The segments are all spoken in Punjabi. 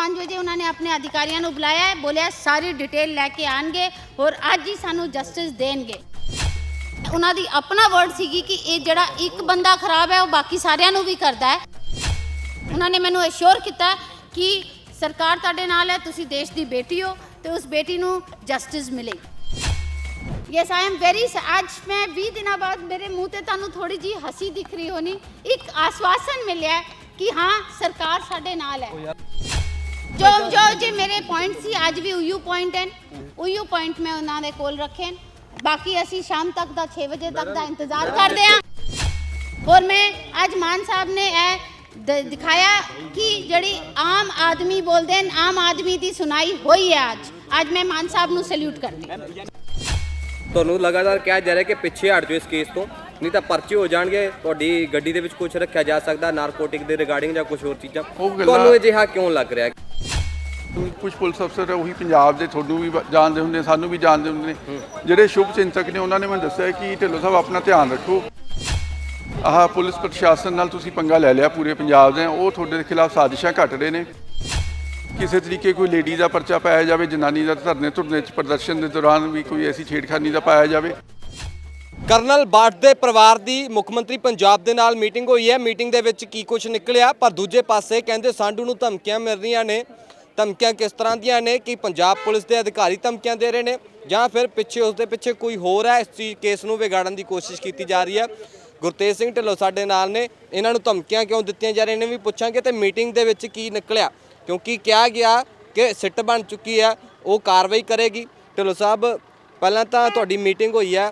5 ਵਜੇ ਉਹਨਾਂ ਨੇ ਆਪਣੇ ਅਧਿਕਾਰੀਆਂ ਨੂੰ ਬੁਲਾਇਆ ਹੈ, ਬੋਲਿਆ ਸਾਰੀ ਡਿਟੇਲ ਲੈ ਕੇ ਆਣਗੇ ਔਰ ਅੱਜ ਹੀ ਸਾਨੂੰ ਜਸਟਿਸ ਦੇਣਗੇ। ਉਹਨਾਂ ਦੀ ਆਪਣਾ ਵਰਡ ਸੀਗੀ ਕਿ ਇਹ ਜਿਹੜਾ ਇੱਕ ਬੰਦਾ ਖਰਾਬ ਹੈ, ਉਹ ਬਾਕੀ ਸਾਰਿਆਂ ਨੂੰ ਵੀ ਕਰਦਾ ਹੈ। ਉਹਨਾਂ ਨੇ ਮੈਨੂੰ ਅਸ਼ੋਰ ਕੀਤਾ ਕਿ ਸਰਕਾਰ ਤੁਹਾਡੇ ਨਾਲ ਹੈ, ਤੁਸੀਂ ਦੇਸ਼ ਦੀ ਬੇਟੀ ਹੋ ਤੇ ਉਸ ਬੇਟੀ ਨੂੰ ਜਸਟਿਸ ਮਿਲੇਗੀ। ਯੈਸ ਆਈ ਐਮ ਵੈਰੀ ਅੱਜ ਮੈਂ 20 ਦਿਨਾਂ ਬਾਅਦ ਮੇਰੇ ਮੂੰਹ ਤੇ ਤੁਹਾਨੂੰ ਥੋੜੀ ਜੀ ਹਸੀ ਦਿਖ ਰਹੀ ਹੋਣੀ। ਇੱਕ ਆਸਵਾਸਨ ਮਿਲਿਆ ਕਿ ਹਾਂ, ਸਰਕਾਰ ਸਾਡੇ ਨਾਲ ਹੈ। ਜੋ ਜੋ ਜੇ ਮੇਰੇ ਪੁਆਇੰਟ ਸੀ ਅੱਜ ਵੀ ਉਯੂ ਪੁਆਇੰਟ ਹਨ। ਉਯੂ ਪੁਆਇੰਟ ਮੈਂ ਉਹਨਾਂ ਦੇ ਕੋਲ ਰੱਖੇ ਬਾਕੀ ਅਸੀਂ ਸ਼ਾਮ ਤੱਕ ਦਾ 6 ਵਜੇ ਤੱਕ ਦਾ ਇੰਤਜ਼ਾਰ ਕਰਦੇ ਹਾਂ। ਔਰ ਮੈਂ ਅੱਜ ਮਾਨ ਸਾਹਿਬ ਨੇ ਇਹ ਦਿਖਾਇਆ ਕਿ ਜਿਹੜੀ ਆਮ ਆਦਮੀ ਬੋਲਦੇ ਨੇ ਆਮ ਆਦਮੀ ਦੀ ਸੁਣਾਈ ਹੋਈ ਹੈ ਅੱਜ। ਅੱਜ ਮੈਂ ਮਾਨ ਸਾਹਿਬ ਨੂੰ ਸੈਲੂਟ ਕਰਦੀ ਤੁਹਾਨੂੰ ਲਗਾਤਾਰ ਕਿਹਾ ਜਾ ਰਿਹਾ ਕਿ ਪਿੱਛੇ ਹਟ ਜਾਓ ਇਸ ਕੇਸ ਤੋਂ ਨਹੀਂ ਤਾਂ ਪਰਚੇ ਹੋ ਜਾਣਗੇ ਤੁਹਾਡੀ ਗੱਡੀ ਦੇ ਵਿੱਚ ਕੁਝ ਰੱਖਿਆ ਜਾ ਸਕਦਾ ਨਾਰਕੋਟਿਕ ਦੇ ਰਿਗਾਰਡਿੰਗ ਜਾਂ ਕੁਝ ਹੋਰ ਚੀਜ਼ਾਂ। ਉਹ ਤੁਹਾਨੂੰ ਅਜਿਹਾ ਕਿਉਂ ਲੱਗ ਰਿਹਾ? ਕੁਝ ਪੁਲਿਸ ਅਫਸਰ ਉਹੀ ਪੰਜਾਬ ਦੇ ਤੁਹਾਨੂੰ ਵੀ ਜਾਣਦੇ ਹੁੰਦੇ, ਸਾਨੂੰ ਵੀ ਜਾਣਦੇ ਹੁੰਦੇ ਨੇ। ਜਿਹੜੇ ਸ਼ੁਭ ਚਿੰਤਕ ਨੇ, ਉਹਨਾਂ ਨੇ ਮੈਨੂੰ ਦੱਸਿਆ ਕਿ ਢਿੱਲੋਂ ਸਾਹਿਬ, ਆਪਣਾ ਧਿਆਨ ਰੱਖੋ। ਆਹ ਪੁਲਿਸ ਪ੍ਰਸ਼ਾਸਨ ਨਾਲ ਤੁਸੀਂ ਪੰਗਾ ਲੈ ਲਿਆ, ਪੂਰੇ ਪੰਜਾਬ ਦੇ। ਉਹ ਤੁਹਾਡੇ ਦੇ ਖਿਲਾਫ ਸਾਜ਼ਿਸ਼ਾਂ ਘਟ ਰਹੇ ਨੇ। ਕਿਸੇ ਤਰੀਕੇ ਕੋਈ ਲੇਡੀ ਦਾ ਪਰਚਾ ਪਾਇਆ ਜਾਵੇ, ਜਨਾਨੀ ਦਾ ਧਰਨੇ ਧੁਰਨੇ ਚ ਪ੍ਰਦਰਸ਼ਨ ਦੇ ਦੌਰਾਨ ਵੀ ਕੋਈ ਐਸੀ ਛੇੜਖਾਨੀ ਦਾ ਪਾਇਆ ਜਾਵੇ। ਕਰਨਲ ਬਾਠ ਦੇ ਪਰਿਵਾਰ ਦੀ ਮੁੱਖ ਮੰਤਰੀ ਪੰਜਾਬ ਦੇ ਨਾਲ ਮੀਟਿੰਗ ਹੋਈ ਹੈ। ਮੀਟਿੰਗ ਦੇ ਵਿੱਚ ਕੀ ਕੁਝ ਨਿਕਲਿਆ, ਪਰ ਦੂਜੇ ਪਾਸੇ ਕਹਿੰਦੇ ਸਾਂਢੂ ਨੂੰ ਧਮਕੀਆਂ ਮਿਲ ਰਹੀਆਂ ਨੇ। ਧਮਕੀਆਂ ਕਿਸ ਤਰ੍ਹਾਂ ਦੀਆਂ ਨੇ? ਕਿ ਪੰਜਾਬ ਪੁਲਿਸ ਦੇ ਅਧਿਕਾਰੀ ਧਮਕੀਆਂ ਦੇ ਰਹੇ ਨੇ? ਜਾਂ ਫਿਰ ਪਿੱਛੇ ਉਸ ਦੇ ਪਿੱਛੇ ਕੋਈ ਹੋਰ ਹੈ? ਇਸ ਚੀਜ਼ ਕੇਸ ਨੂੰ ਵਿਗਾੜਨ ਦੀ ਕੋਸ਼ਿਸ਼ ਕੀਤੀ ਜਾ ਰਹੀ ਹੈ। ਗੁਰਤੇਜ ਸਿੰਘ ਢਿੱਲੋਂ ਸਾਡੇ ਨਾਲ ਨੇ। ਇਹਨਾਂ ਨੂੰ ਧਮਕੀਆਂ ਕਿਉਂ ਦਿੱਤੀਆਂ ਜਾ ਰਹੀਆਂ ਨੇ? ਵੀ ਪੁੱਛਾਂਗੇ ਤੇ ਮੀਟਿੰਗ ਦੇ ਵਿੱਚ ਕੀ ਨਿਕਲਿਆ? ਕਿਉਂਕਿ ਕਿਹਾ ਗਿਆ ਕਿ ਸਿੱਟ ਬਣ ਚੁੱਕੀ ਹੈ। ਉਹ ਕਾਰਵਾਈ ਕਰੇਗੀ। ਢਿੱਲੋਂ ਸਾਹਿਬ, ਪਹਿਲਾਂ ਤਾਂ ਤੁਹਾਡੀ ਮੀਟਿੰਗ ਹੋਈ ਹੈ।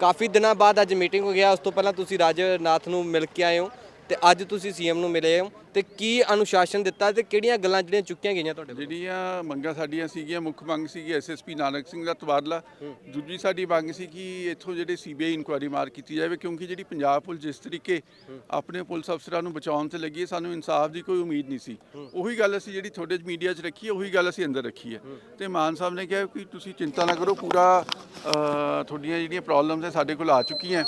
ਕਾਫੀ ਦਿਨਾਂ ਬਾਅਦ ਅੱਜ ਮੀਟਿੰਗ ਹੋ ਗਿਆ। ਉਸ ਤੋਂ ਪਹਿਲਾਂ ਤੁਸੀਂ ਰਾਜਨਾਥ ਨੂੰ ਮਿਲ ਕੇ ਆਏ ਹੋ ਤੇ ਅੱਜ ਤੁਸੀਂ ਸੀਐਮ ਨੂੰ ਮਿਲੇ ਹੋ। ਤੇ ਕੀ ਅਨੁਸ਼ਾਸਨ ਦਿੱਤਾ ਤੇ ਕਿਹੜੀਆਂ ਗੱਲਾਂ ਜਿਹੜੀਆਂ ਚੁੱਕੀਆਂ ਗਈਆਂ ਤੁਹਾਡੇ ਕੋਲ? ਜਿਹੜੀਆਂ ਮੰਗਾਂ ਸਾਡੀਆਂ ਸੀਗੀਆਂ ਮੁੱਖ ਮੰਗ ਸੀਗੀ ਐਸਐਸਪੀ ਨਾਨਕ ਸਿੰਘ ਦਾ ਤਬਾਦਲਾ। ਦੂਜੀ ਸਾਡੀ ਮੰਗ ਸੀ ਕਿ ਇੱਥੋਂ ਜਿਹੜੇ ਸੀਬੀਆਈ ਇਨਕੁਆਇਰੀ ਮਾਰ ਕੀਤੀ ਜਾਵੇ ਕਿਉਂਕਿ ਜਿਹੜੀ ਪੰਜਾਬ ਪੁਲਿਸ ਜਿਸ ਤਰੀਕੇ ਆਪਣੇ ਪੁਲਿਸ ਅਫਸਰਾਂ ਨੂੰ ਬਚਾਉਣ ਤੇ ਲੱਗੀ ਹੈ ਸਾਨੂੰ ਇਨਸਾਫ ਦੀ ਕੋਈ ਉਮੀਦ ਨਹੀਂ ਸੀ। ਉਹੀ ਗੱਲ ਅਸੀਂ ਜਿਹੜੀ ਤੁਹਾਡੇ ਮੀਡੀਆ 'ਚ ਰੱਖੀ ਹੈ ਉਹੀ ਗੱਲ ਅਸੀਂ ਅੰਦਰ ਰੱਖੀ ਹੈ। ਤੇ ਮਾਨ ਸਾਹਿਬ ਨੇ ਕਿਹਾ ਕਿ ਤੁਸੀਂ ਚਿੰਤਾ ਨਾ ਕਰੋ ਪੂਰਾ ਤੁਹਾਡੀਆਂ ਜਿਹੜੀਆਂ ਪ੍ਰੋਬਲਮਸ ਹੈ ਸਾਡੇ ਕੋਲ ਆ ਚੁੱਕੀਆਂ।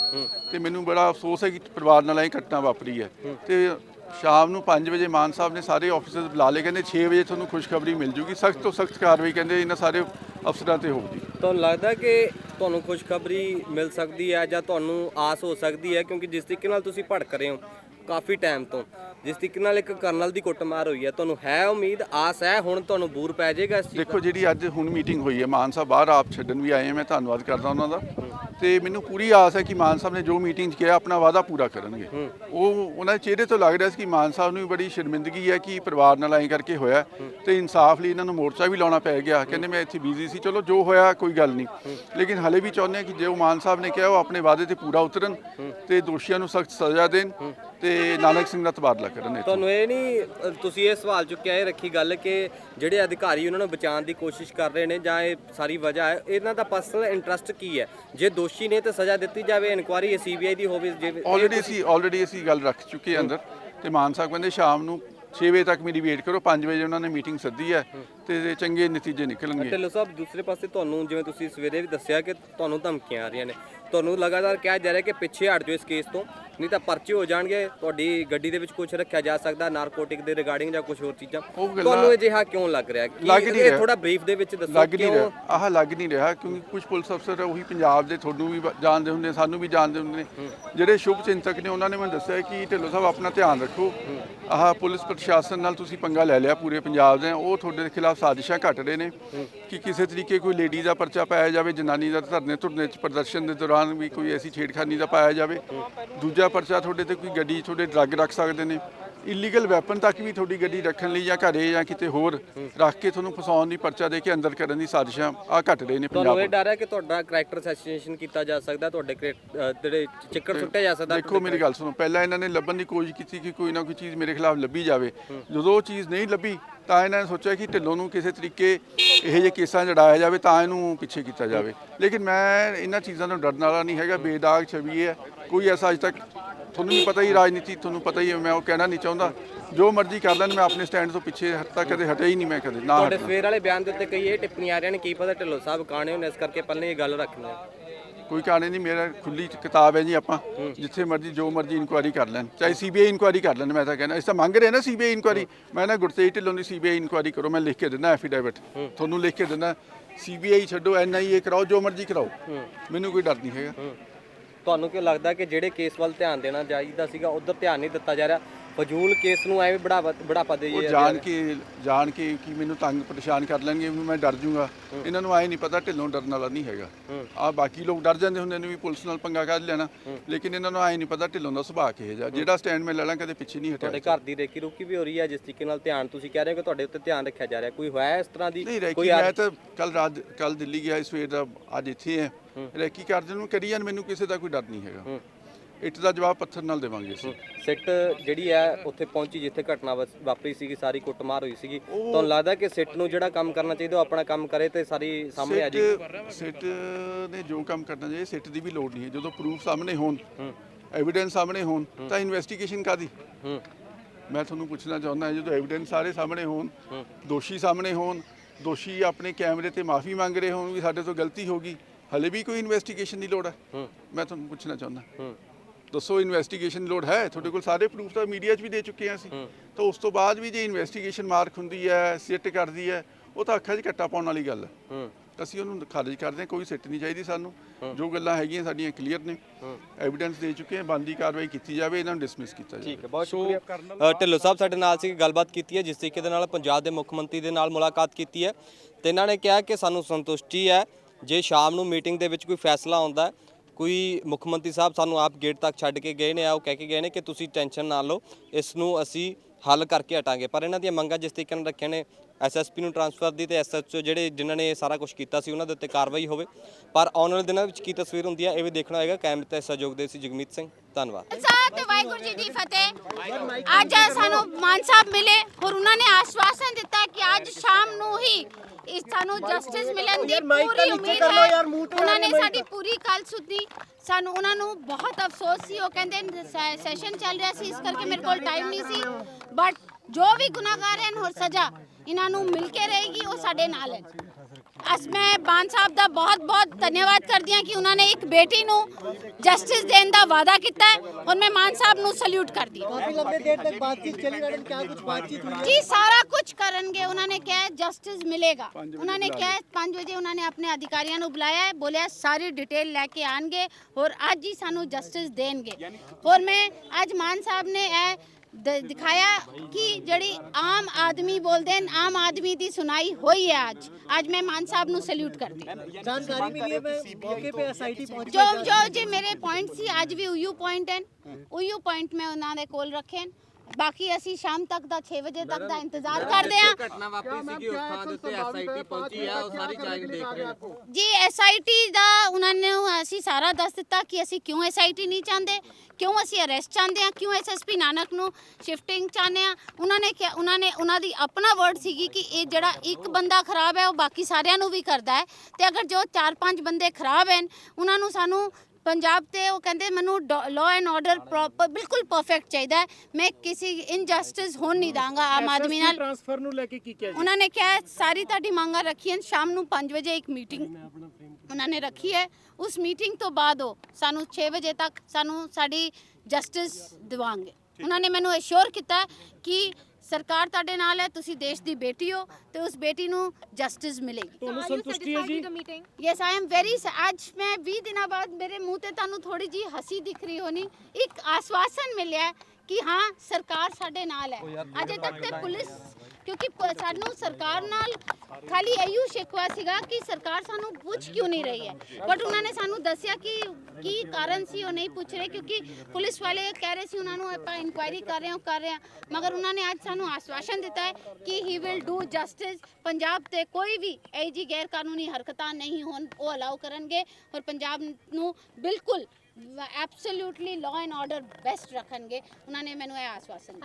ਤੇ ਮੈਨੂੰ ਬੜਾ ਅਫਸੋਸ ਹੈ ਕਿ ਪਰਿਵਾਰ ਨਾਲ ਇਹ ਘਟਨਾ ਵਾਪਰੀ ਹੈ। ਤੇ ਸ਼ਾਮ ਨੂੰ 5 ਵਜੇ ਮਾਨ ਸਾਹਿਬ ਨੇ ਸਾਰੇ ਆਫੀਸਰਸ ਬੁਲਾ ਲਏ ਕਹਿੰਦੇ 6 ਵਜੇ ਤੁਹਾਨੂੰ ਖੁਸ਼ਖਬਰੀ ਮਿਲ ਜੂਗੀ। ਸਖਤ ਤੋਂ ਸਖਤ ਕਾਰਵਾਈ ਕਹਿੰਦੇ ਇਹਨਾਂ ਸਾਰੇ ਅਫਸਰਾਂ ਤੇ ਹੋਊਗੀ। ਤੁਹਾਨੂੰ ਲੱਗਦਾ ਕਿ ਤੁਹਾਨੂੰ ਖੁਸ਼ਖਬਰੀ ਮਿਲ ਸਕਦੀ ਹੈ ਜਾਂ ਤੁਹਾਨੂੰ ਆਸ ਹੋ ਸਕਦੀ ਹੈ? ਕਿਉਂਕਿ ਜਿਸ ਤਰੀਕੇ ਨਾਲ ਤੁਸੀਂ ਭੜਕ ਰਹੇ ਹੋ ਕਾਫੀ ਟਾਈਮ ਤੋਂ ਜਿਸ ਤਰੀਕੇ ਨਾਲ ਇੱਕ ਕਰਨਲ ਦੀ ਕੁੱਟਮਾਰ ਹੋਈ ਹੈ ਤੁਹਾਨੂੰ ਹੈ ਉਮੀਦ ਆਸ ਹੈ? ਹੁਣ ਤੁਹਾਨੂੰ ਬੂਰ ਪੈ ਜਾਏਗਾ ਇਸ ਚੀਜ਼ ਦੇਖੋ ਜਿਹੜੀ ਅੱਜ ਹੁਣ ਮੀਟਿੰਗ ਹੋਈ ਹੈ ਮਾਨ ਸਾਹਿਬ ਬਾਹਰ ਆਪ ਛੱਡਣ ਵੀ ਆਏ ਮੈਂ ਧੰਨਵਾਦ ਕਰਦਾ ਉਹਨਾਂ ਦਾ। ਤੇ ਮੈਨੂੰ ਪੂਰੀ ਆਸ ਹੈ ਕਿ ਮਾਨ ਸਾਹਿਬ ਨੇ ਜੋ ਮੀਟਿੰਗ 'ਚ ਕਿਹਾ ਆਪਣਾ ਵਾਅਦਾ ਪੂਰਾ ਕਰਨਗੇ। ਉਹ ਉਹਨਾਂ ਦੇ ਚਿਹਰੇ ਤੋਂ ਲੱਗ ਰਿਹਾ ਸੀ ਕਿ ਮਾਨ ਸਾਹਿਬ ਨੂੰ ਵੀ ਬੜੀ ਸ਼ਰਮਿੰਦਗੀ ਹੈ ਕਿ ਪਰਿਵਾਰ ਨਾਲ ਐਂ ਕਰਕੇ ਹੋਇਆ ਤੇ ਇਨਸਾਫ ਲਈ ਇਹਨਾਂ ਨੂੰ ਮੋਰਚਾ ਵੀ ਲਾਉਣਾ ਪੈ ਗਿਆ। ਕਹਿੰਦੇ ਮੈਂ ਇੱਥੇ ਬਿਜ਼ੀ ਸੀ। ਚਲੋ ਜੋ ਹੋਇਆ ਕੋਈ ਗੱਲ ਨਹੀਂ। ਲੇਕਿਨ ਹਲੇ ਵੀ ਚਾਹੁੰਦੇ ਹਾਂ ਕਿ ਜੋ ਮਾਨ ਸਾਹਿਬ ਨੇ ਕਿਹਾ ਉਹ ਆਪਣੇ ਵਾਅਦੇ ਤੇ ਪੂਰਾ ਉਤਰਨ ਤੇ ਦੋਸ਼ੀਆਂ ਨੂੰ ਸਖਤ ਸਜ਼ਾ ਦੇਣ ਤੇ ਨਾਨਕ ਸਿੰਘ ਦਾ ਤਬਾਦਲਾ ਕਰਨ। ਤੁਹਾਨੂੰ ਇਹ ਨਹੀਂ ਤੁਸੀਂ ਇਹ ਸਵਾਲ ਚੁੱਕਿਆ ਇਹ ਰੱਖੀ ਗੱਲ ਕਿ ਜਿਹੜੇ ਅਧਿਕਾਰੀ ਉਹਨਾਂ ਨੂੰ ਬਚਾਉਣ ਦੀ ਕੋਸ਼ਿਸ਼ ਕਰ ਰਹੇ ਨੇ ਜਾਂ ਇਹ ਸਾਰੀ ਵਜ੍ਹਾ ਹੈ ਇਹਨਾਂ ਦਾ ਪਰਸਨਲ ਇੰਟਰਸਟ ਕੀ ਹੈ? ਜੇ ਦੋਸ਼ੀ ਨੇ ਤਾਂ ਸਜ਼ਾ ਦਿੱਤੀ ਜਾਵੇ ਇਨਕੁਆਰੀ ਸੀਬੀਆਈ ਦੀ ਹੋਵੇ ਜੇ ਆਲਰੇਡੀ ਅਸੀਂ ਆਲਰੇਡੀ ਅਸੀਂ ਗੱਲ ਰੱਖ ਚੁੱਕੇ ਅੰਦਰ ਤੇ ਮਾਨ ਸਾਹਿਬ ਕਹਿੰਦੇ ਸ਼ਾਮ ਨੂੰ 6 ਵਜੇ ਤੱਕ ਮੇਰੀ ਵੇਟ ਕਰੋ 5 ਵਜੇ ਉਹਨਾਂ ਨੇ ਮੀਟਿੰਗ ਸੱਦੀ ਹੈ ਤੇ ਚੰਗੇ ਨਤੀਜੇ ਨਿਕਲਣਗੇ। ਢਿੱਲੋਂ ਸਾਹਿਬ ਦੂਸਰੇ ਪਾਸੇ ਤੁਹਾਨੂੰ ਜਿਵੇਂ ਤੁਸੀਂ ਸਵੇਰੇ ਵੀ ਦੱਸਿਆ ਕਿ ਤੁਹਾਨੂੰ ਧਮਕੀਆਂ ਆ ਰਹੀਆਂ ਨੇ ਤੁਹਾਨੂੰ ਲਗਾਤਾਰ ਕਿਹਾ ਜਾ ਰਿਹਾ ਕਿ ਪਿੱਛੇ ਹਟ ਜਾਓ ਇਸ ਕੇਸ ਤੋਂ ਨਹੀਂ ਤਾਂ ਪਰਚੇ ਹੋ ਜਾਣਗੇ ਤੁਹਾਡੀ ਗੱਡੀ ਦੇ ਵਿੱਚ ਕੁਝ ਰੱਖਿਆ ਜਾ ਸਕਦਾ ਨਾਰਕੋਟਿਕ ਦੇ ਰਿਗਾਰਡਿੰਗ ਜਾਂ ਕੁਝ ਹੋਰ ਚੀਜ਼ਾਂ। ਤੁਹਾਨੂੰ ਅਜਿਹਾ ਕਿਉਂ ਲੱਗ ਰਿਹਾ? ਕਿ ਇਹ। ਥੋੜਾ ਬਰੀਫ ਦੇ ਵਿੱਚ ਦੱਸੋ ਲੱਗ ਨਹੀਂ ਰਿਹਾ। ਆਹ ਲੱਗ ਨਹੀਂ ਰਿਹਾ ਕਿਉਂਕਿ ਕੁਝ ਪੁਲਿਸ ਅਫਸਰ ਉਹੀ ਪੰਜਾਬ ਦੇ ਤੁਹਾਨੂੰ ਵੀ ਜਾਣਦੇ ਹੁੰਦੇ ਸਾਨੂੰ ਵੀ ਜਾਣਦੇ ਹੁੰਦੇ ਨੇ। ਜਿਹੜੇ ਸ਼ੁਭ ਚਿੰਤਕ ਨੇ ਉਹਨਾਂ ਨੇ ਮੈਨੂੰ ਦੱਸਿਆ ਕਿ ਢਿੱਲੋਂ ਸਾਹਿਬ ਆਪਣਾ ਧਿਆਨ ਰੱਖੋ। ਆਹ ਪੁਲਿਸ ਪ੍ਰਸ਼ਾਸਨ ਨਾਲ ਤੁਸੀਂ ਪੰਗਾ ਲੈ ਲਿਆ ਪੂਰੇ ਪੰਜਾਬ ਦੇ। ਉਹ ਤੁਹਾਡੇ ਖਿਲਾਫ ਸਾਜ਼ਿਸ਼ਾਂ ਘਟ ਰਹੇ ਨੇ। ਕਿ ਕਿਸੇ ਤਰੀਕੇ ਕੋਈ ਲੇਡੀ ਦਾ ਪਰਚਾ ਪਾਇਆ ਜਾਵੇ, ਜਨਾਨੀ ਦਾ ਧਰਨੇ ਧੁਰਨੇ ਚ ਪ੍ਰਦਰਸ਼ਨ ਦੇ ਦੌਰਾਨ ਵੀ ਕੋਈ ਐਸੀ ਛੇੜਖਾਨੀ ਦਾ ਪਾਇਆ ਜਾਵੇ। ਦੂਜਾ ਪਰਚਾ ਤੁਹਾਡੇ ਤੇ ਕੋਈ ਗੱਡੀ, ਤੁਹਾਡੇ ਡਰੱਗ ਰੱਖ ਸਕਦੇ ਨੇ। ਇਲੀਗਲ ਵੈਪਨ ਤੱਕ ਵੀ ਤੁਹਾਡੀ ਗੱਡੀ ਰੱਖਣ ਲਈ ਜਾਂ ਘਰੇ ਜਾਂ ਕਿਤੇ ਹੋਰ ਰੱਖ ਕੇ ਤੁਹਾਨੂੰ ਫਸਾਉਣ ਦੀ ਪਰਚਾ ਦੇ ਕੇ ਅੰਦਰ ਕਰਨ ਦੀ ਸਾਜ਼ਿਸ਼ਾਂ ਆ ਘਟ ਰਹੇ ਨੇ ਤੁਹਾਨੂੰ ਇਹ ਪੰਜਾਬ ਡਰ ਹੈ ਕਿ ਤੁਹਾਡਾ ਕੈਰੈਕਟਰ ਅਸੈਸੀਨੇਸ਼ਨ ਕੀਤਾ ਜਾ ਸਕਦਾ ਤੁਹਾਡੇ ਜਿਹੜੇ ਚਿੱਕੜ ਸੁੱਟਿਆ ਜਾ ਸਕਦਾ ਦੇਖੋ ਮੇਰੀ ਗੱਲ ਸੁਣੋ ਪਹਿਲਾਂ ਇਹਨਾਂ ਨੇ ਲੱਭਣ ਦੀ ਕੋਸ਼ਿਸ਼ ਕੀਤੀ ਕਿ ਕੋਈ ਨਾ ਕੋਈ ਚੀਜ਼ ਮੇਰੇ ਖਿਲਾਫ ਲੱਭੀ ਜਾਵੇ। ਜਦੋਂ ਉਹ ਚੀਜ਼ ਨਹੀਂ ਲੱਭੀ ਤਾਂ ਇਹਨਾਂ ਨੇ ਸੋਚਿਆ ਕਿ ਢਿੱਲੋਂ ਨੂੰ ਕਿਸੇ ਤਰੀਕੇ ਇਹੋ ਜਿਹੇ ਕੇਸਾਂ ਜੜਾਇਆ ਜਾਵੇ ਤਾਂ ਇਹਨੂੰ ਪਿੱਛੇ ਕੀਤਾ ਜਾਵੇ। ਲੇਕਿਨ ਮੈਂ ਇਹਨਾਂ ਚੀਜ਼ਾਂ ਤੋਂ ਡਰਨ ਵਾਲਾ ਨਹੀਂ ਹੈਗਾ ਬੇਦਾਗ ਛਵੀ ਹੈ। ਕੋਈ ਐਸਾ ਅਜ ਤੱਕ ਤੁਹਾਨੂੰ ਵੀ ਪਤਾ ਹੀ ਰਾਜਨੀਤੀ ਤੁਹਾਨੂੰ ਪਤਾ ਹੀ ਹੈ ਮੈਂ ਉਹ ਕਹਿਣਾ ਨਹੀਂ ਚਾਹੁੰਦਾ। ਜੋ ਮਰਜ਼ੀ ਕਰ ਲੈਣ ਮੈਂ ਆਪਣੇ ਸਟੈਂਡ ਤੋਂ ਪਿੱਛੇ ਹੱਦ ਤੱਕ ਕਦੇ ਹਟਿਆ ਹੀ ਨਹੀਂ ਮੈਂ ਕਦੇ ਨਾ ਤੁਹਾਡੇ ਹਟਣਾ। ਸਵੇਰ ਵਾਲੇ ਬਿਆਨ ਦੇ ਉੱਤੇ ਕਈ ਇਹ ਟਿੱਪਣੀਆਂ ਆ ਰਹੀਆਂ ਨੇ ਕੀ ਪਤਾ ਢਿੱਲੋਂ ਸਾਹਿਬ ਕਾਣੇ ਹੋਣ ਇਸ ਕਰਕੇ ਪਹਿਲਾਂ ਇਹ ਗੱਲ ਰੱਖਣੀ ਹੈ। ਕੋਈ ਕਹਾਣੀ ਨਹੀਂ ਮੇਰਾ ਖੁੱਲੀ ਕਿਤਾਬ ਹੈ ਜੀ ਆਪਾਂ ਜਿੱਥੇ ਮਰਜ਼ੀ ਜੋ ਮਰਜ਼ੀ ਇਨਕੁਆਇਰੀ ਕਰ ਲੈਣ। ਚਾਹੇ ਸੀਬੀਆਈ ਇਨਕੁਆਇਰੀ ਕਰ ਲੈਣ ਮੈਂ ਤਾਂ ਕਹਿੰਦਾ ਇਸ ਤਾਂ ਮੰਗ ਰਹੇ ਨਾ ਸੀਬੀਆਈ ਇਨਕੁਆਇਰੀ ਮੈਂ ਨਾ ਗੁਰਤੇਜ ਢਿੱਲੋਂ ਦੀ ਸੀਬੀਆਈ ਇਨਕੁਆਇਰੀ ਕਰੋ ਮੈਂ ਲਿਖ ਕੇ ਦਿੰਦਾ ਐਫੀਡੇਵਿਟ ਤੁਹਾਨੂੰ ਲਿਖ ਕੇ ਦਿੰਦਾ ਸੀਬੀਆਈ ਛੱਡੋ ਐਨਆਈਏ ਕਰਾਓ ਜੋ ਮਰਜ਼ੀ ਕਰਾਓ। ਮੈਨੂੰ ਕੋਈ ਡਰ ਨਹੀਂ ਹੈਗਾ। ਤੁਹਾਨੂੰ ਕਿਉਂ ਲੱਗਦਾ ਕਿ ਜਿਹੜੇ ਕੇਸ ਵੱਲ ਧਿਆਨ ਦੇਣਾ ਚਾਹੀਦਾ ਸੀਗਾ, ਉਧਰ ਧਿਆਨ ਨਹੀਂ ਦਿੱਤਾ ਜਾ ਰਿਹਾ? ਫਜ਼ੂਲ ਕੇਸ ਨੂੰ ਐਵੇਂ ਬੜਾਵਾ ਬੜਾਪਾ ਦੇਈ ਉਹ ਜਾਣ ਕੇ ਜਾਣ ਕੇ ਕਿ ਮੈਨੂੰ ਤੰਗ ਪਰੇਸ਼ਾਨ ਕਰ ਲੈਣਗੇ ਵੀ ਮੈਂ ਡਰ ਜੂੰਗਾ। ਇਹਨਾਂ ਨੂੰ ਆਏ ਨਹੀਂ ਪਤਾ ਢਿੱਲੋਂ ਡਰਨ ਵਾਲਾ ਨਹੀਂ ਹੈਗਾ। ਆ ਬਾਕੀ ਲੋਕ ਡਰ ਜਾਂਦੇ ਹੁੰਦੇ ਨੇ ਵੀ ਪੁਲਿਸ ਨਾਲ ਪੰਗਾ ਕਰ ਲੈਣਾ। ਲੇਕਿਨ ਇਹਨਾਂ ਨੂੰ ਆਏ ਨਹੀਂ ਪਤਾ ਢਿੱਲੋਂ ਦਾ ਸੁਭਾਅ ਕਿਹੋ ਜਿਹਾ। ਜਿਹੜਾ ਸਟੈਂਡ ਮੈਂ ਲੈ ਲਾਂ ਕਦੇ ਪਿੱਛੇ ਨਹੀਂ ਤੁਹਾਡੇ ਹਟਿਆ ਘਰ ਦੀ ਰੇਕੀ ਰੁਕੀ ਵੀ ਹੋ ਰਹੀ ਹੈ ਜਿਸ ਤਰੀਕੇ ਨਾਲ ਧਿਆਨ ਤੁਸੀਂ ਕਹਿ ਰਹੇ ਹੋ ਕਿ ਤੁਹਾਡੇ ਉੱਤੇ ਧਿਆਨ ਰੱਖਿਆ ਜਾ ਰਿਹਾ। ਕੋਈ ਹੋਇਆ ਇਸ ਤਰ੍ਹਾਂ ਦੀ? ਨਹੀਂ ਰੈਕੀ ਮੈਂ ਤਾਂ ਕੱਲ ਰਾਤ ਕੱਲ ਦਿੱਲੀ ਗਿਆ ਸਵੇਰ ਦਾ ਅੱਜ ਇੱਥੇ ਹੈ। ਰੈਕੀ ਕਰਦੇ ਨੂੰ ਕਰੀ ਜਾਣ ਮੈਨੂੰ ਕਿਸੇ ਦਾ ਕੋਈ ਡਰ ਨਹੀਂ ਹੈਗਾ। ਇੱਟ ਦਾ ਜਵਾਬ ਪੱਥਰ ਨਾਲ ਦੇਵਾਂਗੇ ਅਸੀਂ। ਸਿੱਟ ਜਿਹੜੀ ਹੈ ਉੱਥੇ ਪਹੁੰਚੀ ਜਿੱਥੇ ਘਟਨਾ ਵਸ- ਵਾਪਰੀ ਸੀਗੀ ਸਾਰੀ ਕੁੱਟਮਾਰ ਹੋਈ ਸੀਗੀ। ਤੁਹਾਨੂੰ ਲੱਗਦਾ ਕਿ ਸਿੱਟ ਨੂੰ ਜਿਹੜਾ ਕੰਮ ਕਰਨਾ ਚਾਹੀਦਾ ਉਹ ਆਪਣਾ ਕੰਮ ਕਰੇ ਤੇ ਸਾਰੀ ਸਾਹਮਣੇ ਆ ਜੀ? ਸਿੱਟ ਸਿੱਟ ਨੇ ਜੋ ਕੰਮ ਕਰਨਾ ਚਾਹੀਏ ਸਿੱਟ ਦੀ ਵੀ ਲੋੜ ਨਹੀਂ ਹੈ। ਜਦੋਂ ਪ੍ਰੂਫ ਸਾਹਮਣੇ ਹੋਣ ਐਵੀਡੈਂਸ ਸਾਹਮਣੇ ਹੋਣ ਤਾਂ ਇਨਵੈਸਟੀਗੇਸ਼ਨ ਕਾਦੀ ਹੂੰ। ਮੈਂ ਤੁਹਾਨੂੰ ਪੁੱਛਣਾ ਚਾਹੁੰਦਾ ਜਦੋਂ ਐਵੀਡੈਂਸ ਸਾਰੇ ਸਾਹਮਣੇ ਹੋਣ ਦੋਸ਼ੀ ਸਾਹਮਣੇ ਹੋਣ ਦੋਸ਼ੀ ਆਪਣੇ ਕੈਮਰੇ ਤੇ ਮਾਫੀ ਮੰਗ ਰਹੇ ਹੋਣ ਵੀ ਸਾਡੇ ਤੋਂ ਗਲਤੀ ਹੋ ਗਈ ਹਲੇ ਵੀ ਕੋਈ ਇਨਵੈਸਟੀਗੇਸ਼ਨ ਦੀ ਲੋੜ ਹੈ। ਮੈਂ ਤੁਹਾਨੂੰ ਪੁੱਛਣਾ ਚਾਹੁੰਦਾ। ਹੂੰ। ਦੱਸੋ ਇਨਵੈਸਟੀਗੇਸ਼ਨ ਦੀ ਲੋੜ ਹੈ? ਤੁਹਾਡੇ ਕੋਲ ਸਾਰੇ ਪ੍ਰੂਫ ਤਾਂ ਮੀਡੀਆ 'ਚ ਵੀ ਦੇ ਚੁੱਕੇ ਹਾਂ ਅਸੀਂ। ਤਾਂ ਉਸ ਤੋਂ ਬਾਅਦ ਵੀ ਜੇ ਇਨਵੈਸਟੀਗੇਸ਼ਨ ਮਾਰਕ ਹੁੰਦੀ ਹੈ ਸਿੱਟ ਕਰਦੀ ਹੈ ਉਹ ਤਾਂ ਅੱਖਾਂ 'ਚ ਕੱਟਾ ਪਾਉਣ ਵਾਲੀ ਗੱਲ ਹੈ। ਅਸੀਂ ਉਹਨੂੰ ਖਾਰਜ ਕਰਦੇ ਹਾਂ ਕੋਈ ਸਿੱਟ ਨਹੀਂ ਚਾਹੀਦੀ ਸਾਨੂੰ। ਜੋ ਗੱਲਾਂ ਹੈਗੀਆਂ ਸਾਡੀਆਂ ਕਲੀਅਰ ਨੇ। ਐਵੀਡੈਂਸ ਦੇ ਚੁੱਕੇ ਹਾਂ ਬੰਦੀ ਕਾਰਵਾਈ ਕੀਤੀ ਜਾਵੇ ਇਹਨਾਂ ਨੂੰ ਡਿਸਮਿਸ ਕੀਤਾ ਜਾਵੇ। ਠੀਕ ਹੈ ਬਹੁਤ ਸ਼ੁਕਰੀਆ। ਅ, ਢਿੱਲੋਂ ਸਾਹਿਬ ਸਾਡੇ ਨਾਲ ਸੀ ਗੱਲਬਾਤ ਕੀਤੀ ਹੈ ਜਿਸ ਤਰੀਕੇ ਦੇ ਨਾਲ ਪੰਜਾਬ ਦੇ ਮੁੱਖ ਮੰਤਰੀ ਦੇ ਨਾਲ ਮੁਲਾਕਾਤ ਕੀਤੀ ਹੈ। ਤੇ ਇਹਨਾਂ ਨੇ ਕਿਹਾ ਕਿ ਸਾਨੂੰ ਸੰਤੁਸ਼ਟੀ ਹੈ ਜੇ ਸ਼ਾਮ ਨੂੰ ਮੀਟਿੰਗ ਦੇ ਵਿੱਚ ਕੋਈ ਫੈਸਲਾ ਆਉਂਦਾ ਹੈ, ਕੋਈ ਮੁੱਖ ਮੰਤਰੀ ਸਾਹਿਬ ਸਾਨੂੰ ਆਪ ਗੇਟ ਤੱਕ ਛੱਡ ਕੇ ਗਏ ਨੇ, ਆ ਉਹ ਕਹਿ ਕੇ ਗਏ ਨੇ ਕਿ ਤੁਸੀਂ ਟੈਨਸ਼ਨ ਨਾ ਲਓ, ਇਸ ਨੂੰ ਅਸੀਂ ਹੱਲ ਕਰਕੇ ਹਟਾਂਗੇ। ਪਰ ਇਹਨਾਂ ਦੀਆਂ ਮੰਗਾਂ ਜਿਸ ਤਰੀਕੇ ਨਾਲ ਰੱਖੀਆਂ ਨੇ ਐਸਐਸਪੀ ਨੂੰ ਟ੍ਰਾਂਸਫਰ ਦੀ ਤੇ ਐਸਐਚਓ ਜਿਹੜੇ ਜਿਨ੍ਹਾਂ ਨੇ ਇਹ ਸਾਰਾ ਕੁਝ ਕੀਤਾ ਸੀ, ਉਹਨਾਂ ਦੇ ਉੱਤੇ ਕਾਰਵਾਈ ਹੋਵੇ। ਪਰ ਆਉਣ ਵਾਲੇ ਦਿਨਾਂ ਵਿੱਚ ਕੀ ਤਸਵੀਰ ਹੁੰਦੀ ਹੈ ਇਹ ਵੀ ਦੇਖਣਾ ਹੋਏਗਾ। ਕਾਇਮ ਤੇ ਸਹਿਯੋਗ ਦੇ ਸੀ ਜਗਮੀਤ ਸਿੰਘ, ਧੰਨਵਾਦ। ਸਾਥ ਵਾਹਿਗੁਰੂ ਜੀ ਦੀ ਫਤਿਹ। ਅੱਜ ਸਾਨੂੰ ਮਾਨ ਸਾਹਿਬ ਮਿਲੇ ਔਰ ਉਹਨਾਂ ਨੇ ਆਸ਼ਵਾਸਨ ਦਿੱਤਾ ਕਿ ਅੱਜ ਸ਼ਾਮ ਨੂੰ ਹੀ ਇਸ ਸਾਨੂੰ ਜਸਟਿਸ ਮਿਲਣ ਦੀ ਪੂਰੀ ਉਮੀਦ ਹੈ। ਉਹਨਾਂ ਨੇ ਸਾਡੀ ਪੂਰੀ ਗੱਲ ਸੁਣੀ ਸਾਨੂੰ ਉਹਨਾਂ ਨੂੰ ਬਹੁਤ ਅਫਸੋਸ ਸੀ। ਉਹ ਕਹਿੰਦੇ ਸੈਸ਼ਨ ਚੱਲ ਰਿਹਾ ਸੀ। ਇਸ ਕਰਕੇ ਮੇਰੇ ਕੋਲ ਟਾਈਮ ਨਹੀਂ ਸੀ। ਬਟ ਜੋ ਵੀ ਗੁਨਾਹਗਾਰ ਹਨ ਹੋਰ ਸਜ਼ਾ ਇਹਨਾਂ ਨੂੰ ਮਿਲ ਕੇ ਰਹੇਗੀ ਉਹ ਸਾਡੇ ਨਾਲ ਹੈ। ਅਸ ਮੈਂ ਬਾਨ ਸਾਹਿਬ ਦਾ ਬਹੁਤ ਬਹੁਤ ਧੰਨਵਾਦ ਕਰਦੀ ਹਾਂ ਕਿ ਉਹਨਾਂ ਨੇ ਇੱਕ ਬੇਟੀ ਨੂੰ ਜਸਟਿਸ ਦੇਣ ਦਾ ਵਾਅਦਾ ਕੀਤਾ ਹੈ ਔਰ ਮੈਂ ਮਾਨ ਸਾਹਿਬ ਨੂੰ ਸਲੂਟ ਕਰਦੀ ਹਾਂ काफी लंबे देर तक बातचीत चली मैडम क्या कुछ बातचीत हुई है ਜੀ ਸਾਰਾ ਕੁਝ ਕਰਨਗੇ ਉਹਨਾਂ ਨੇ ਕਿਹਾ ਜਸਟਿਸ ਮਿਲੇਗਾ ਉਹਨਾਂ ਨੇ ਕਿਹਾ 5 ਵਜੇ ਉਹਨਾਂ ਨੇ ਆਪਣੇ ਅਧਿਕਾਰੀਆਂ ਨੂੰ ਬੁਲਾਇਆ ਹੈ ਬੋਲਿਆ ਸਾਰੀ ਡਿਟੇਲ ਲੈ ਕੇ ਆਣਗੇ ਔਰ ਅੱਜ ਹੀ ਸਾਨੂੰ ਜਸਟਿਸ ਦੇਣਗੇ ਔਰ ਮੈਂ ਅੱਜ ਮਾਨ ਸਾਹਿਬ ਨੇ ਇਹ ਦ- ਦਿਖਾਇਆ ਕਿ ਜਿਹੜੀ ਆਮ ਆਦਮੀ ਬੋਲਦੇ ਨੇ ਆਮ ਆਦਮੀ ਦੀ ਸੁਣਾਈ ਹੋਈ ਹੈ ਅੱਜ ਅੱਜ ਮੈਂ ਮਾਨ ਸਾਹਿਬ ਨੂੰ ਸਲੂਟ ਕਰਦੀ ਹਾਂ जानकारी मिली है मैं मौके पे एसआईटी पहुंची ਜੋ ਜੋ ਜੇ ਮੇਰੇ ਪੁਆਇੰਟ ਸੀ ਅੱਜ ਵੀ ਉਯੂ ਪੁਆਇੰਟ ਹਨ ਉਯੂ ਪੁਆਇੰਟ ਮੈਂ ਉਹਨਾਂ ਦੇ ਕੋਲ ਰੱਖੇ ਹਨ ਬਾਕੀ ਅਸੀਂ ਸ਼ਾਮ ਤੱਕ ਦਾ 6 ਵਜੇ ਤੱਕ ਦਾ ਇੰਤਜ਼ਾਰ ਕਰਦੇ ਹਾਂ। ਘਟਨਾ ਵਾਪਰੀ ਸੀਗੀ ਉਸ ਥਾਂ ਦੇ ਉੱਤੇ ਐਸਆਈਟੀ ਪਹੁੰਚੀ ਹੈ ਉਹ ਸਾਰੀ ਜਾਂਚ ਦੇਖ ਰਹੇ ਨੇ ਜੀ ਐਸਆਈਟੀ ਦਾ ਉਹਨਾਂ ਨੇ ਅਸੀਂ ਸਾਰਾ ਦੱਸ ਦਿੱਤਾ ਕਿ ਅਸੀਂ ਕਿਉਂ ਐਸਆਈਟੀ ਨਹੀਂ ਚਾਹੁੰਦੇ ਕਿਉਂ ਅਸੀਂ ਅਰੈਸਟ ਚਾਹੁੰਦੇ ਹਾਂ ਕਿਉਂ ਐਸਐਸਪੀ ਨਾਨਕ ਨੂੰ ਸ਼ਿਫਟਿੰਗ ਚਾਹੁੰਦੇ ਹਾਂ। ਉਹਨਾਂ ਨੇ ਕਿਹਾ ਉਹਨਾਂ ਨੇ ਉਹਨਾਂ ਦੀ ਆਪਣਾ ਵਰਡ ਸੀਗੀ ਕਿ ਇਹ ਜਿਹੜਾ ਇੱਕ ਬੰਦਾ ਖਰਾਬ ਹੈ ਉਹ ਬਾਕੀ ਸਾਰਿਆਂ ਨੂੰ ਵੀ ਕਰਦਾ ਹੈ। ਤੇ ਅਗਰ ਜੋ 4-5 ਬੰਦੇ ਖਰਾਬ ਹਨ ਉਹਨਾਂ ਨੂੰ ਸਾਨੂੰ ਪੰਜਾਬ ਤੇ ਉਹ ਕਹਿੰਦੇ ਮੈਨੂੰ ਲਾਅ ਐਂਡ ਆਰਡਰ ਪ੍ਰੋਪਰ ਬਿਲਕੁਲ ਪਰਫੈਕਟ ਚਾਹੀਦਾ ਮੈਂ ਕਿਸੇ ਇਨਜਸਟਿਸ ਹੋਣ ਨਹੀਂ ਦਾਂਗਾ ਆਮ ਆਦਮੀ ਨਾਲ। ਟ੍ਰਾਂਸਫਰ ਨੂੰ ਲੈ ਕੇ ਕੀ ਕਿਹਾ ਉਹਨਾਂ ਨੇ ਕਿਹਾ ਸਾਰੀ ਤੁਹਾਡੀ ਮੰਗਾਂ ਰੱਖੀਆਂ ਸ਼ਾਮ ਨੂੰ 5 ਵਜੇ ਇੱਕ ਮੀਟਿੰਗ ਉਹਨਾਂ ਨੇ ਰੱਖੀ ਹੈ। ਉਸ ਮੀਟਿੰਗ ਤੋਂ ਬਾਅਦ ਉਹ ਸਾਨੂੰ 6 ਵਜੇ ਤੱਕ ਸਾਨੂੰ ਸਾਡੀ ਜਸਟਿਸ ਦਿਵਾਂਗੇ ਉਹਨਾਂ ਨੇ ਮੈਨੂੰ ਅਸ਼ੋਰ ਕੀਤਾ ਕਿ ਸਰਕਾਰ ਤੁਹਾਡੇ ਨਾਲ ਹੈ ਤੁਸੀਂ ਦੇਸ਼ ਦੀ ਬੇਟੀ ਹੋ ਤੇ ਉਸ ਬੇਟੀ ਨੂੰ ਜਸਟਿਸ ਮਿਲੇਗੀ। ਤੁਹਾਨੂੰ ਸੰਤੁਸ਼ਟੀ ਹੈ ਜੀ? ਯੈਸ ਆਈ ਐਮ ਵੈਰੀ ਅੱਜ ਮੈਂ 20 ਦਿਨਾਂ ਬਾਅਦ ਮੇਰੇ ਮੂੰਹ ਤੇ ਤੁਹਾਨੂੰ ਥੋੜੀ ਜੀ ਹਸੀ ਦਿਖ ਰਹੀ ਹੋਣੀ ਇੱਕ ਆਸਵਾਸਨ ਮਿਲਿਆ ਕਿ ਹਾਂ ਸਰਕਾਰ ਸਾਡੇ ਨਾਲ ਹੈ। ਅਜੇ ਤੱਕ ਤੇ ਪੁਲਿਸ ਕਿਉਂਕਿ ਪ- ਸਾਨੂੰ ਸਰਕਾਰ ਨਾਲ ਖਾਲੀ ਇਹੋ ਸ਼ਿਕਵਾ ਸੀਗਾ ਕਿ ਸਰਕਾਰ ਸਾਨੂੰ ਪੁੱਛ ਕਿਉਂ ਨਹੀਂ ਰਹੀ ਹੈ। ਬਟ ਉਹਨਾਂ ਨੇ ਸਾਨੂੰ ਦੱਸਿਆ ਕਿ ਕੀ ਕਾਰਨ ਸੀ, ਉਹ ਨਹੀਂ ਪੁੱਛ ਰਹੇ ਕਿਉਂਕਿ ਪੁਲਿਸ ਵਾਲੇ ਕਹਿ ਰਹੇ ਸੀ, ਉਹਨਾਂ ਨੂੰ ਆਪਾਂ ਇਨਕੁਆਇਰੀ ਕਰ ਰਹੇ ਹਾਂ ਕਰ ਰਹੇ ਹਾਂ। ਮਗਰ ਉਹਨਾਂ ਨੇ ਅੱਜ ਸਾਨੂੰ ਆਸ਼ਵਾਸਨ ਦਿੱਤਾ ਹੈ ਕਿ he will do justice Punjab ਤੇ ਕੋਈ ਵੀ ਇਹੋ ਜਿਹੀ ਗੈਰ ਕਾਨੂੰਨੀ ਹਰਕਤਾਂ ਨਹੀਂ ਹੋਣ, ਉਹ ਅਲਾਉ ਕਰਨਗੇ। ਔਰ ਪੰਜਾਬ ਨੂੰ ਬਿਲਕੁਲ absolutely law and order best ਰੱਖਣਗੇ। ਉਹਨਾਂ ਨੇ ਮੈਨੂੰ ਇਹ ਆਸ਼ਵਾਸਨ ਦਿੱਤਾ।